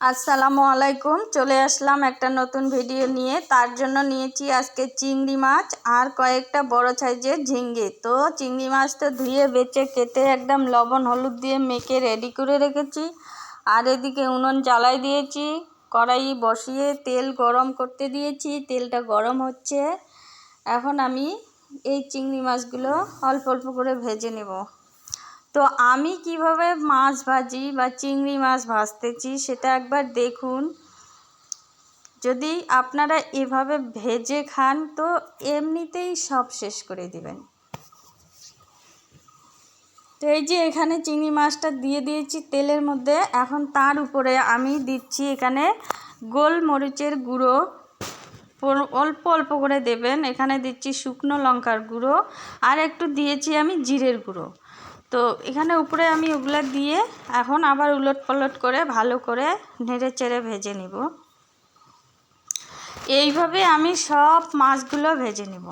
আসসালামু আলাইকুম। চলে আসলাম একটা নতুন ভিডিও নিয়ে। তার জন্য নিয়েছি আজকে চিংড়ি মাছ আর কয়েকটা বড় সাইজের ঝিঙ্গে। তো চিংড়ি মাছটা ধুয়ে, বেচে, কেটে একদম লবণ, হলুদ দিয়ে মেখে রেডি করে রেখেছি। আর এদিকে উনুন জ্বালাই দিয়েছি কড়াই বসিয়ে তেল গরম করতে দিয়েছি। তেলটা গরম হচ্ছে। এখন আমি এই চিংড়ি মাছগুলো অল্প অল্প করে ভেজে নেব। তো আমি কীভাবে মাছ ভাজি বা চিংড়ি মাছ ভাজতেছি সেটা একবার দেখুন। যদি আপনারা এভাবে ভেজে খান, তো এমনিতেই সব শেষ করে দিবেন। তো এই যে এখানে চিংড়ি মাছটা দিয়ে দিয়েছি তেলের মধ্যে, এখন তার উপরে আমি দিচ্ছি এখানে গোলমরিচের গুঁড়ো। অল্প অল্প করে দেবেন। এখানে দিচ্ছি শুকনো লঙ্কার গুঁড়ো। আর একটু দিয়েছি আমি জিরের গুঁড়ো। তো এখানে উপরে আমি ওগুলো দিয়ে এখন আবার উলট পালট করে ভালো করে নেড়ে চেড়ে ভেজে নিব। এইভাবে আমি সব মাছগুলো ভেজে নেব।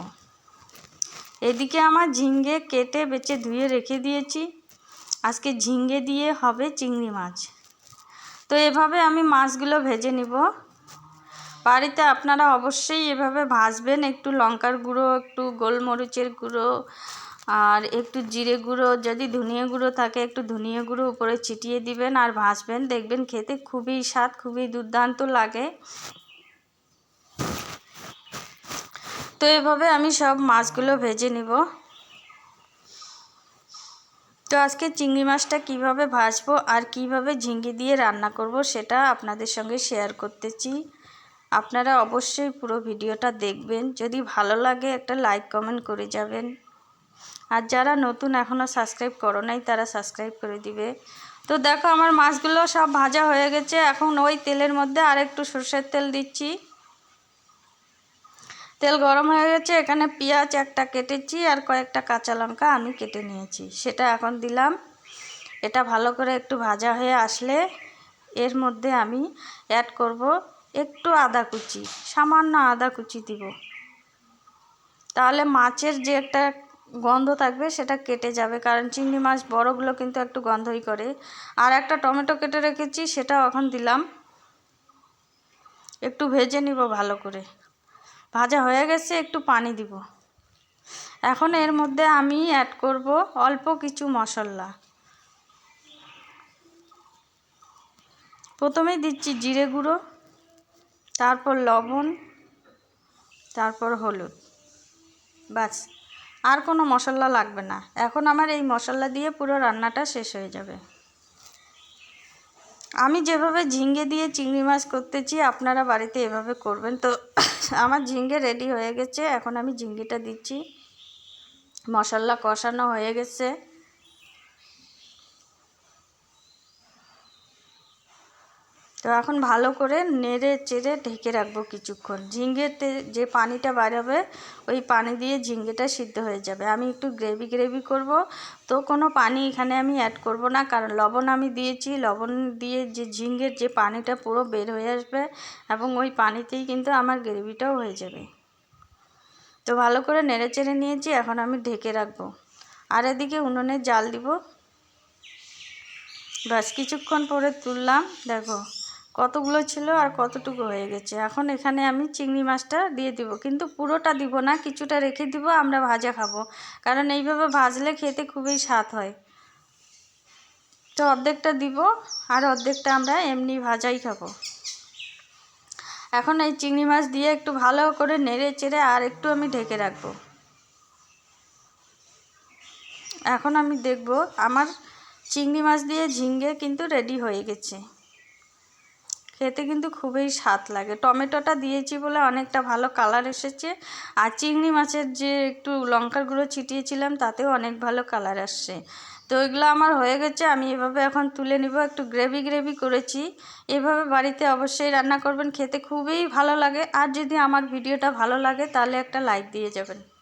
এদিকে আমার ঝিঙ্গে কেটে বেচে ধুয়ে রেখে দিয়েছি। আজকে ঝিঙ্গে দিয়ে হবে চিংড়ি মাছ। তো এভাবে আমি মাছগুলো ভেজে নিব। বাড়িতে আপনারা অবশ্যই এভাবে ভাজবেন। একটু লঙ্কার গুঁড়ো, একটু গোলমরিচের গুঁড়ো আর একটু জিরে গুঁড়ো, যদি ধনিয়া গুঁড়ো থাকে, একটু ধনিয়া গুঁড়ো উপরে ছিটিয়ে দিবেন আর ভাজবেন। দেখবেন খেতে খুবই স্বাদ, খুবই দুর্দান্ত লাগে। তো এভাবে আমি সব মাছগুলো ভেজে নিব। তো আজকে চিংড়ি মাছটা কীভাবে ভাজবো আর কীভাবে ঝিঙ্গি দিয়ে রান্না করব সেটা আপনাদের সঙ্গে শেয়ার করতেছি। আপনারা অবশ্যই পুরো ভিডিওটা দেখবেন। যদি ভালো লাগে একটা লাইক, কমেন্ট করে যাবেন। আর যারা নতুন এখনও সাবস্ক্রাইব করো নাই, তারা সাবস্ক্রাইব করে দিবে। তো দেখো আমার মাছগুলো সব ভাজা হয়ে গেছে। এখন ওই তেলের মধ্যে আর একটু সর্ষের তেল দিচ্ছি। তেল গরম হয়ে গেছে, এখানে পেঁয়াজ একটা কেটেছি আর কয়েকটা কাঁচা লঙ্কা আমি কেটে নিয়েছি। সেটা এখন দিলাম। এটা ভালো করে একটু ভাজা হয়ে আসলে এর মধ্যে আমি অ্যাড করব একটু আদা কুচি, সামান্য আদা কুচি দিব। তাহলে মাছের যে একটা গন্ধ থাকবে, সেটা কেটে যাবে। কারণ চিংড়ি মাছ বড়গুলো কিন্তু একটু গন্ধই করে। আর একটা টমেটো কেটে রেখেছি, সেটাও এখন দিলাম। একটু ভেজে নিব ভালো করে। ভাজা হয়ে গেছে, একটু পানি দিব। এখন এর মধ্যে আমি অ্যাড করব অল্প কিছু মশলা। প্রথমে দিচ্ছি জিরে গুঁড়ো, তারপর লবণ, তারপর হলুদ। বাস আর কোনো মশলা লাগবে না। এখন আমার এই মশলা দিয়ে পুরো রান্নাটা শেষ হয়ে যাবে। আমি যেভাবে ঝিঙ্গে দিয়ে চিংড়ি মাছ করতেছি, আপনারা বাড়িতে এভাবে করবেন। তো আমার ঝিঙ্গে রেডি হয়ে গেছে। এখন আমি ঝিঙ্গিটা দিচ্ছি। মশলা কষানো হয়ে গেছে। তো এখন ভালো করে নেড়ে চেড়ে ঢেকে রাখব কিছুক্ষণ। ঝিঙ্গেতে যে পানিটা বাড়াবে ওই পানি দিয়ে ঝিঙ্গেটা সিদ্ধ হয়ে যাবে। আমি একটু গ্রেভি গ্রেভি করব। তো কোনো পানি এখানে আমি অ্যাড করব না, কারণ লবণ আমি দিয়েছি। লবণ দিয়ে যে ঝিঙ্গের যে পানিটা পুরো বের হয়ে আসবে এবং ওই পানিতেই কিন্তু আমার গ্রেভিটাও হয়ে যাবে। তো ভালো করে নেড়ে চেড়ে নিয়েছি, এখন আমি ঢেকে রাখব। আর এদিকে উনুনে জাল দিব। ব্যাস, কিছুক্ষণ পরে তুললাম, দেখো। কতগুলো ছিল আর কতটুকু হয়ে গেছে। এখন এখানে আমি চিংড়ি মাছটা দিয়ে দিব। কিন্তু পুরোটা দিব না, কিছুটা রেখে দিব, আমরা ভাজা খাব। কারণ এইভাবে ভাজলে খেতে খুবই স্বাদ হয়। তো অর্ধেকটা দিব আর অর্ধেকটা আমরা এমনি ভাজাই খাব। এখন এই চিংড়ি মাছ দিয়ে একটু ভালো করে নেড়ে চেড়ে আর একটু আমি ঢেকে রাখব। এখন আমি দেখব আমার চিংড়ি মাছ দিয়ে ঝিঙ্গে কিন্তু রেডি হয়ে গেছে। খেতে কিন্তু খুবই স্বাদ লাগে। টমেটোটা দিয়েছি বলে অনেকটা ভালো কালার এসেছে। আর চিংড়ি মাছের যে একটু লঙ্কার গুঁড়ো ছিটিয়েছিলাম, তাতেও অনেক ভালো কালার আসছে। তো এগুলো আমার হয়ে গেছে, আমি এভাবে এখন তুলে নিব, একটু গ্রেভি গ্রেভি করেছি। এভাবে বাড়িতে অবশ্যই রান্না করবেন, খেতে খুবই ভালো লাগে। আর যদি আমার ভিডিওটা ভালো লাগে, তাহলে একটা লাইক দিয়ে যাবেন।